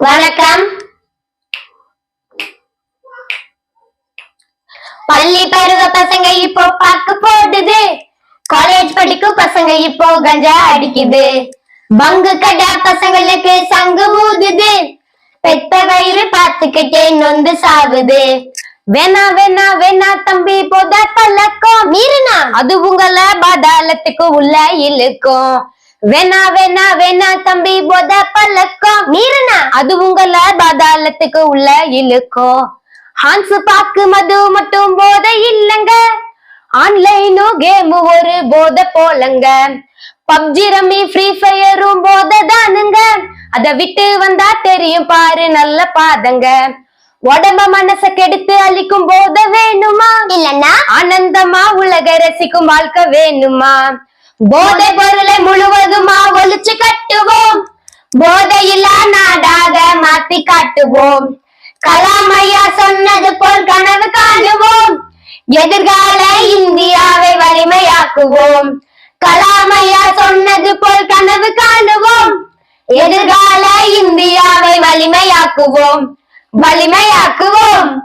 வணக்கம். பள்ளி பருவ பசங்க இப்போ பாக்கு போடுது காலேஜ் படிக்கும் பசங்க இப்போ கஞ்சா அடிக்குது. பங்கு கடா பசங்களுக்கு சங்கு ஊதுது. பெத்த வயிறு பார்த்துக்கிட்டே நொந்து சாகுது வேணா வேணா வேணா தம்பி போத பழக்கம். மீறினா அது உங்கள பாதாளத்துக்கு உள்ள இழுக்கும். வேணா வேணா வேணா தம்பி போத பழக்கம். மீறினா அது உங்களை பாதாளத்துக்கு உள்ள இழுக்கும் ஹான்ஸ் பாக்கு மது மட்டும் போத இல்லங்க. ஆன்லைனும் கேம் ஒரு போத போலங்க. பப்ஜி ரம்மி ஃப்ரீ ஃபயரும் போத தானுங்க. அத விட்டு வந்தா தெரியும் பாரு நல்ல பாதங்க. உடம்ப மனச கெடுத்து அழிக்கும் போத வேணுமா? இல்லன்னா ஆனந்தமா உலக ரசிக்கும் வாழ்க்கை வேணுமா? போதை பொருளை முழுவதுமா ஒழிச்சு நாடாக காட்டுவோம். கலாம் ஐயா சொன்னது போல் கனவு காணுவோம். எதிர்கால இந்தியாவை வலிமையாக்குவோம். கலாம் ஐயா சொன்னது போல் கனவு காணுவோம். எதிர்கால இந்தியாவை வலிமையாக்குவோம். வலிமையாக்குவோம்.